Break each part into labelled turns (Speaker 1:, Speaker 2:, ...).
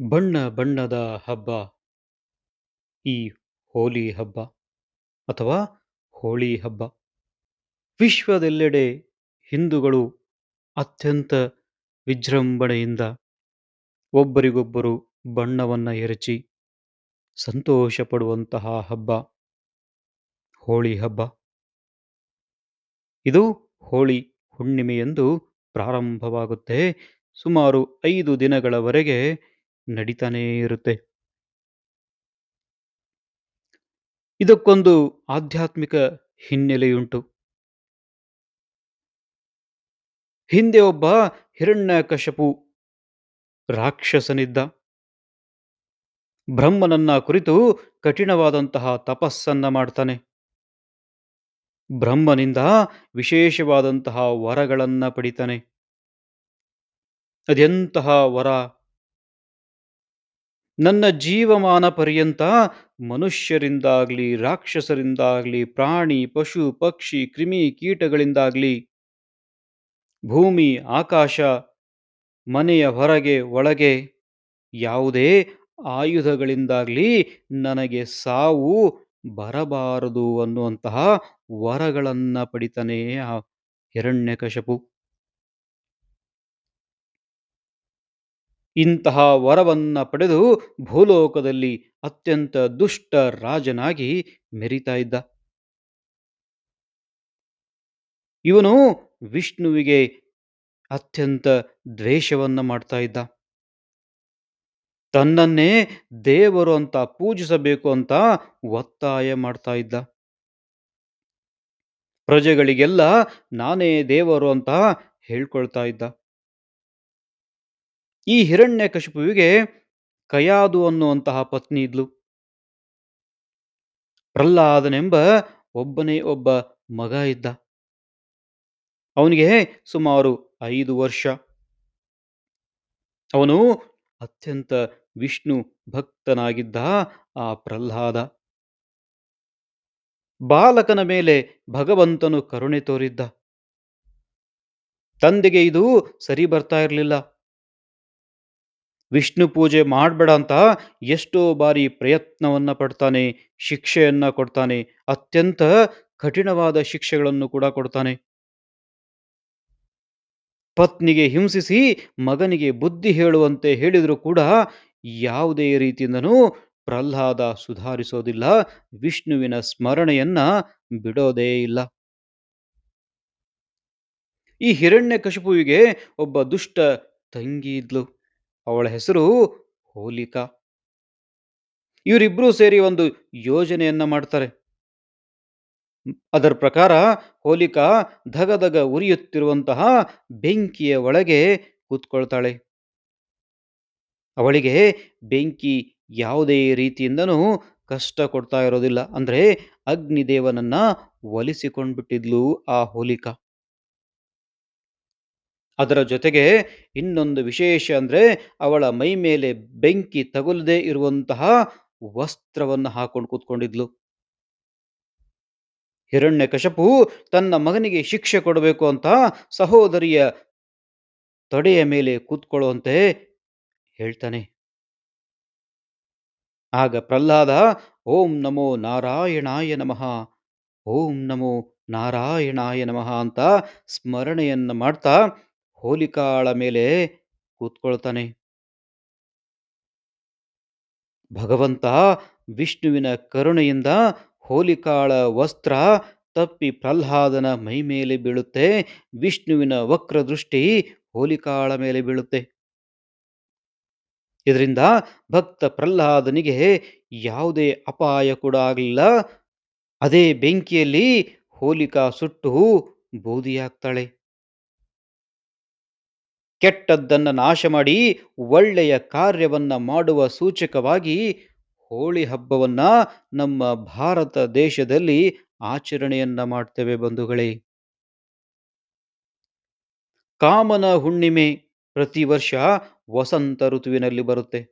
Speaker 1: ಬಣ್ಣ ಬಣ್ಣದ ಹಬ್ಬ. ಈ ಹೋಲಿ ಹಬ್ಬ ಅಥವಾ ಹೋಳಿ ಹಬ್ಬ. ವಿಶ್ವದೆಲ್ಲೆಡೆ ಹಿಂದೂಗಳು ಅತ್ಯಂತ ವಿಜೃಂಭಣೆಯಿಂದ ಒಬ್ಬರಿಗೊಬ್ಬರು ಬಣ್ಣವನ್ನು ಎರಚಿ ಸಂತೋಷ ಪಡುವಂತಹ ಹಬ್ಬ. ಹೋಳಿ ಹಬ್ಬ. ಇದು ಹೋಳಿ ಹುಣ್ಣಿಮೆಯೆಂದು ಪ್ರಾರಂಭವಾಗುತ್ತೆ. ಸುಮಾರು ಐದು ದಿನಗಳವರೆಗೆ ನಡೀತಾನೇ ಇರುತ್ತೆ. ಇದಕ್ಕೊಂದು ಆಧ್ಯಾತ್ಮಿಕ ಹಿನ್ನೆಲೆಯುಂಟು. ಹಿಂದೆ ಒಬ್ಬ ಹಿರಣ್ಯಕಶಪು ರಾಕ್ಷಸನಿದ್ದ. ಬ್ರಹ್ಮನನ್ನ ಕುರಿತು ಕಠಿಣವಾದಂತಹ ತಪಸ್ಸನ್ನ ಮಾಡ್ತಾನೆ. ಬ್ರಹ್ಮನಿಂದ ವಿಶೇಷವಾದಂತಹ ವರಗಳನ್ನ ಪಡಿತಾನೆ. ಅದೆಂತಹ ವರ? ನನ್ನ ಜೀವಮಾನ ಪರ್ಯಂತ ಮನುಷ್ಯರಿಂದಾಗಲಿ, ರಾಕ್ಷಸರಿಂದಾಗಲಿ, ಪ್ರಾಣಿ, ಪಶು, ಪಕ್ಷಿ, ಕ್ರಿಮಿ ಕೀಟಗಳಿಂದಾಗಲಿ, ಭೂಮಿ, ಆಕಾಶ, ಮನೆಯ ಹೊರಗೆ, ಒಳಗೆ ಯಾವುದೇ ಆಯುಧಗಳಿಂದಾಗಲಿ ನನಗೆ ಸಾವು ಬರಬಾರದು ಅನ್ನುವಂತಹ ವರಗಳನ್ನು ಪಡಿತಾನೆ ಆ ಹಿರಣ್ಯಕಶಪು. ಇಂತಹ ವರವನ್ನ ಪಡೆದು ಭೂಲೋಕದಲ್ಲಿ ಅತ್ಯಂತ ದುಷ್ಟ ರಾಜನಾಗಿ ಮೆರಿತಾ ಇದ್ದ. ಇವನು ವಿಷ್ಣುವಿಗೆ ಅತ್ಯಂತ ದ್ವೇಷವನ್ನು ಮಾಡ್ತಾ ಇದ್ದ. ತನ್ನನ್ನೇ ದೇವರು ಅಂತ ಪೂಜಿಸಬೇಕು ಅಂತ ಒತ್ತಾಯ ಮಾಡ್ತಾ ಇದ್ದ. ಪ್ರಜೆಗಳಿಗೆಲ್ಲ ನಾನೇ ದೇವರು ಅಂತ ಹೇಳ್ಕೊಳ್ತಾ ಇದ್ದ. ಈ ಹಿರಣ್ಯ ಕಶಿಪುವಿಗೆ ಕಯಾದು ಅನ್ನುವಂತಹ ಪತ್ನಿ ಇದ್ಲು. ಪ್ರಹ್ಲಾದನೆಂಬ ಒಬ್ಬನೇ ಒಬ್ಬ ಮಗ ಇದ್ದ. ಅವನಿಗೆ ಸುಮಾರು ಐದು ವರ್ಷ. ಅವನು ಅತ್ಯಂತ ವಿಷ್ಣು ಭಕ್ತನಾಗಿದ್ದ ಆ ಪ್ರಹ್ಲಾದ. ಬಾಲಕನ ಮೇಲೆ ಭಗವಂತನು ಕರುಣೆ ತೋರಿದ್ದ. ತಂದೆಗೆ ಇದು ಸರಿ ಬರ್ತಾ ಇರಲಿಲ್ಲ. ವಿಷ್ಣು ಪೂಜೆ ಮಾಡಬೇಡ ಅಂತ ಎಷ್ಟೋ ಬಾರಿ ಪ್ರಯತ್ನವನ್ನ ಪಡ್ತಾನೆ, ಶಿಕ್ಷೆಯನ್ನ ಕೊಡ್ತಾನೆ, ಅತ್ಯಂತ ಕಠಿಣವಾದ ಶಿಕ್ಷೆಗಳನ್ನು ಕೂಡ ಕೊಡ್ತಾನೆ. ಪತ್ನಿಗೆ ಹಿಂಸಿಸಿ ಮಗನಿಗೆ ಬುದ್ಧಿ ಹೇಳುವಂತೆ ಹೇಳಿದರೂ ಕೂಡ ಯಾವುದೇ ರೀತಿಯಿಂದನೂ ಪ್ರಹ್ಲಾದ ಸುಧಾರಿಸೋದಿಲ್ಲ, ವಿಷ್ಣುವಿನ ಸ್ಮರಣೆಯನ್ನ ಬಿಡೋದೇ ಇಲ್ಲ. ಈ ಹಿರಣ್ಯ ಕಶಿಪುವಿಗೆ ಒಬ್ಬ ದುಷ್ಟ ತಂಗಿ ಇದ್ಲು. ಅವಳ ಹೆಸರು ಹೋಲಿಕಾ. ಇವರಿಬ್ಬರೂ ಸೇರಿ ಒಂದು ಯೋಜನೆಯನ್ನ ಮಾಡ್ತಾರೆ. ಅದರ ಪ್ರಕಾರ ಹೋಲಿಕಾ ಧಗಧಗ ಉರಿಯುತ್ತಿರುವಂತಹ ಬೆಂಕಿಯ ಒಳಗೆ ಕೂತ್ಕೊಳ್ತಾಳೆ. ಅವಳಿಗೆ ಬೆಂಕಿ ಯಾವುದೇ ರೀತಿಯಿಂದನೂ ಕಷ್ಟ ಕೊಡ್ತಾ ಇರೋದಿಲ್ಲ. ಅಂದರೆ ಅಗ್ನಿದೇವನನ್ನ ಒಲಿಸಿಕೊಂಡ್ಬಿಟ್ಟಿದ್ಲು ಆ ಹೋಲಿಕಾ. ಅದರ ಜೊತೆಗೆ ಇನ್ನೊಂದು ವಿಶೇಷ ಅಂದ್ರೆ ಅವಳ ಮೈ ಮೇಲೆ ಬೆಂಕಿ ತಗುಲದೇ ಇರುವಂತಹ ವಸ್ತ್ರವನ್ನು ಹಾಕೊಂಡು ಕೂತ್ಕೊಂಡಿದ್ಲು. ಹಿರಣ್ಯ ಕಶಪು ತನ್ನ ಮಗನಿಗೆ ಶಿಕ್ಷೆ ಕೊಡಬೇಕು ಅಂತ ಸಹೋದರಿಯ ತೊಡೆಯ ಮೇಲೆ ಕೂತ್ಕೊಳ್ಳುವಂತೆ ಹೇಳ್ತಾನೆ. ಆಗ ಪ್ರಹ್ಲಾದ, ಓಂ ನಮೋ ನಾರಾಯಣಾಯ ನಮಃ, ಓಂ ನಮೋ ನಾರಾಯಣಾಯ ನಮಃ ಅಂತ ಸ್ಮರಣೆಯನ್ನು ಮಾಡ್ತಾ ಹೋಲಿಕಾಳ ಮೇಲೆ ಕೂತ್ಕೊಳ್ತಾನೆ. ಭಗವಂತ ವಿಷ್ಣುವಿನ ಕರುಣೆಯಿಂದ ಹೋಲಿಕಾಳ ವಸ್ತ್ರ ತಪ್ಪಿ ಪ್ರಹ್ಲಾದನ ಮೈ ಮೇಲೆ ಬೀಳುತ್ತೆ. ವಿಷ್ಣುವಿನ ವಕ್ರದೃಷ್ಟಿ ಹೋಲಿಕಾಳ ಮೇಲೆ ಬೀಳುತ್ತೆ. ಇದರಿಂದ ಭಕ್ತ ಪ್ರಹ್ಲಾದನಿಗೆ ಯಾವುದೇ ಅಪಾಯ ಕೂಡ ಆಗಲಿಲ್ಲ. ಅದೇ ಬೆಂಕಿಯಲ್ಲಿ ಹೋಲಿಕಾ ಸುಟ್ಟು ಬೂದಿಯಾಗ್ತಾಳೆ. ಕೆಟ್ಟದ್ದನ್ನ ನಾಶ ಮಾಡಿ ಒಳ್ಳೆಯ ಕಾರ್ಯವನ್ನ ಮಾಡುವ ಸೂಚಕವಾಗಿ ಹೋಳಿ ಹಬ್ಬವನ್ನ ನಮ್ಮ ಭಾರತ ದೇಶದಲ್ಲಿ ಆಚರಣೆಯನ್ನ ಮಾಡ್ತೇವೆ ಬಂಧುಗಳೇ. ಕಾಮನ ಹುಣ್ಣಿಮೆ ಪ್ರತಿ ವರ್ಷ ವಸಂತ ಋತುವಿನಲ್ಲಿ ಬರುತ್ತೆ.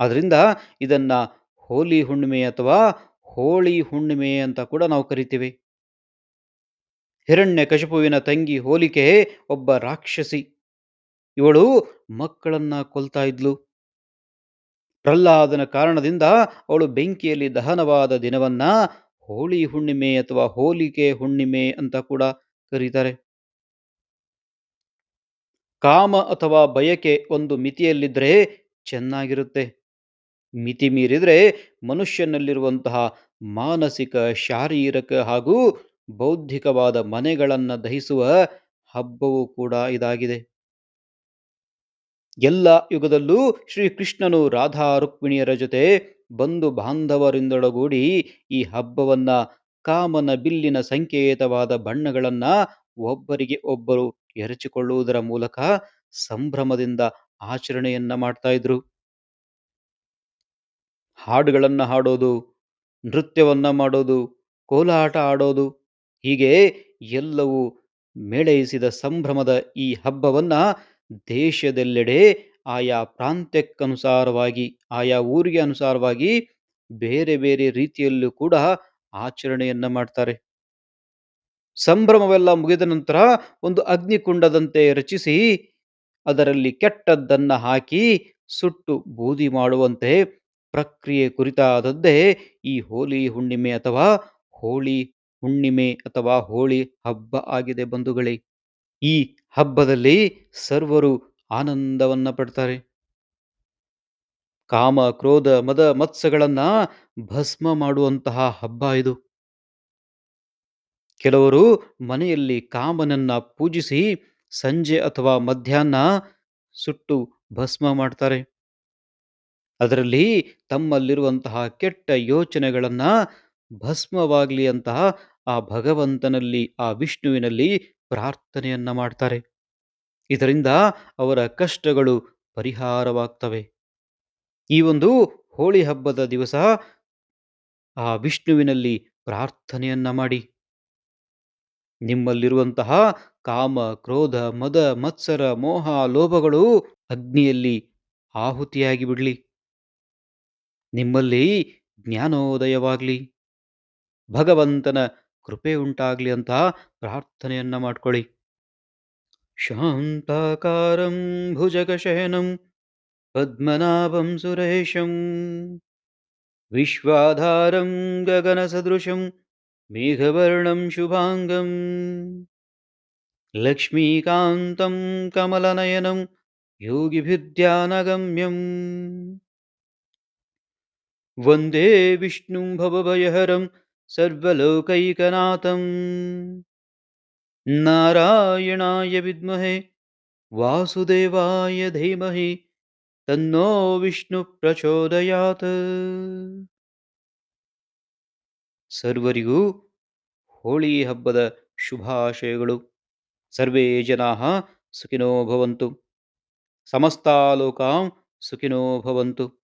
Speaker 1: ಅದರಿಂದ ಇದನ್ನ ಹೋಲಿ ಹುಣ್ಣಿಮೆ ಅಥವಾ ಹೋಳಿ ಹುಣ್ಣಿಮೆ ಅಂತ ಕೂಡ ನಾವು ಕರಿತೀವಿ. ಹಿರಣ್ಯ ಕಶಪುವಿನ ತಂಗಿ ಹೋಲಿಕೆ ಒಬ್ಬ ರಾಕ್ಷಸಿ. ಇವಳು ಮಕ್ಕಳನ್ನ ಕೊಲ್ತಾ ಇದ್ಲು. ಪ್ರಹ್ಲಾದನ ಕಾರಣದಿಂದ ಅವಳು ಬೆಂಕಿಯಲ್ಲಿ ದಹನವಾದ ದಿನವನ್ನ ಹೋಳಿ ಹುಣ್ಣಿಮೆ ಅಥವಾ ಹೋಲಿಕೆ ಹುಣ್ಣಿಮೆ ಅಂತ ಕೂಡ ಕರೀತಾರೆ. ಕಾಮ ಅಥವಾ ಬಯಕೆ ಒಂದು ಮಿತಿಯಲ್ಲಿದ್ರೆ ಚೆನ್ನಾಗಿರುತ್ತೆ. ಮಿತಿ ಮೀರಿದ್ರೆ ಮನುಷ್ಯನಲ್ಲಿರುವಂತಹ ಮಾನಸಿಕ, ಶಾರೀರಿಕ ಹಾಗೂ ಬೌದ್ಧಿಕವಾದ ಮನೆಗಳನ್ನು ದಹಿಸುವ ಹಬ್ಬವೂ ಕೂಡ ಇದಾಗಿದೆ. ಎಲ್ಲ ಯುಗದಲ್ಲೂ ಶ್ರೀಕೃಷ್ಣನು ರಾಧಾ ರುಕ್ಮಿಣಿಯರ ಜೊತೆ ಬಂಧು ಬಾಂಧವರಿಂದೊಡಗೂಡಿ ಈ ಹಬ್ಬವನ್ನ ಕಾಮನ ಬಿಲ್ಲಿನ ಸಂಕೇತವಾದ ಬಣ್ಣಗಳನ್ನ ಒಬ್ಬರಿಗೆ ಒಬ್ಬರು ಎರಚಿಕೊಳ್ಳುವುದರ ಮೂಲಕ ಸಂಭ್ರಮದಿಂದ ಆಚರಣೆಯನ್ನ ಮಾಡ್ತಾ ಇದ್ರು. ಹಾಡುಗಳನ್ನ ಹಾಡೋದು, ನೃತ್ಯವನ್ನ ಮಾಡೋದು, ಕೋಲಾಟ ಆಡೋದು, ಹೀಗೆ ಎಲ್ಲವೂ ಮೇಳೈಸಿದ ಸಂಭ್ರಮದ ಈ ಹಬ್ಬವನ್ನ ದೇಶದೆಲ್ಲೆಡೆ ಆಯಾ ಪ್ರಾಂತ್ಯಕ್ಕನುಸಾರವಾಗಿ, ಆಯಾ ಊರಿಗೆ ಅನುಸಾರವಾಗಿ ಬೇರೆ ಬೇರೆ ರೀತಿಯಲ್ಲೂ ಕೂಡ ಆಚರಣೆಯನ್ನ ಮಾಡ್ತಾರೆ. ಸಂಭ್ರಮವೆಲ್ಲ ಮುಗಿದ ನಂತರ ಒಂದು ಅಗ್ನಿಕುಂಡದಂತೆ ರಚಿಸಿ ಅದರಲ್ಲಿ ಕೆಟ್ಟದ್ದನ್ನ ಹಾಕಿ ಸುಟ್ಟು ಬೂದಿ ಮಾಡುವಂತೆ ಪ್ರಕ್ರಿಯೆ ಕುರಿತಾದದ್ದೇ ಈ ಹೋಲಿ ಹುಣ್ಣಿಮೆ ಅಥವಾ ಹೋಳಿ ಹುಣ್ಣಿಮೆ ಅಥವಾ ಹೋಳಿ ಹಬ್ಬ ಆಗಿದೆ ಬಂಧುಗಳೇ. ಈ ಹಬ್ಬದಲ್ಲಿ ಸರ್ವರು ಆನಂದವನ್ನ ಪಡ್ತಾರೆ. ಕಾಮ, ಕ್ರೋಧ, ಮದ ಮತ್ಸಗಳನ್ನ ಭಸ್ಮ ಮಾಡುವಂತಹ ಹಬ್ಬ ಇದು. ಕೆಲವರು ಮನೆಯಲ್ಲಿ ಕಾಮನನ್ನ ಪೂಜಿಸಿ ಸಂಜೆ ಅಥವಾ ಮಧ್ಯಾಹ್ನ ಸುಟ್ಟು ಭಸ್ಮ ಮಾಡ್ತಾರೆ. ಅದರಲ್ಲಿ ತಮ್ಮಲ್ಲಿರುವಂತಹ ಕೆಟ್ಟ ಯೋಚನೆಗಳನ್ನ ಭಸ್ಮವಾಗ್ಲಿ ಅಂತಹ ಆ ಭಗವಂತನಲ್ಲಿ, ಆ ವಿಷ್ಣುವಿನಲ್ಲಿ ಪ್ರಾರ್ಥನೆಯನ್ನ ಮಾಡ್ತಾರೆ. ಇದರಿಂದ ಅವರ ಕಷ್ಟಗಳು ಪರಿಹಾರವಾಗ್ತವೆ. ಈ ಒಂದು ಹೋಳಿ ಹಬ್ಬದ ದಿವಸ ಆ ವಿಷ್ಣುವಿನಲ್ಲಿ ಪ್ರಾರ್ಥನೆಯನ್ನ ಮಾಡಿ. ನಿಮ್ಮಲ್ಲಿರುವಂತಹ ಕಾಮ, ಕ್ರೋಧ, ಮದ, ಮತ್ಸರ, ಮೋಹ, ಲೋಭಗಳು ಅಗ್ನಿಯಲ್ಲಿ ಆಹುತಿಯಾಗಿ ಬಿಡಲಿ. ನಿಮ್ಮಲ್ಲಿ ಜ್ಞಾನೋದಯವಾಗಲಿ. ಭಗವಂತನ ಕೃಪೆ ಉಂಟಾಗ್ಲಿ ಅಂತ ಪ್ರಾರ್ಥನೆಯನ್ನ ಮಾಡ್ಕೊಳ್ಳಿ. ಶಾಂತಾಕಾರಂ ಭುಜಗಶಯನಂ ಪದ್ಮನಾಭಂ ಸುರೇಶಂ ವಿಶ್ವಾಧಾರಂ ಗಗನಸದೃಶಂ ಮೇಘವರ್ಣಂ ಶುಭಾಂಗಂ ಲಕ್ಷ್ಮೀಕಾಂತಂ ಕಮಲನಯನಂ ಯೋಗಿಭಿದ್ಯಾನಗಮ್ಯಂ ವಂದೇ ವಿಷ್ಣುಂ ಭವಭಯಹರಂ ಸರ್ವಲೋಕೈಕನಾಥಂ. ನಾರಾಯಣಾಯ ವಿದ್ಮಹೆ, ವಾಸುದೇವಾಯ ಧೀಮಹಿ, ತನ್ನೋ ವಿಷ್ಣು ಪ್ರಚೋದಯಾತ್. ಸರ್ವರಿಗೂ ಹೋಳಿ ಹಬ್ಬದ ಶುಭಾಶಯಗಳು. ಸರ್ವೇ ಜನಾ ಸುಖಿನೋ ಭವಂತು. ಸಮಸ್ತಾಲೋಕಾಂ ಸುಖಿನೋ ಭವಂತು.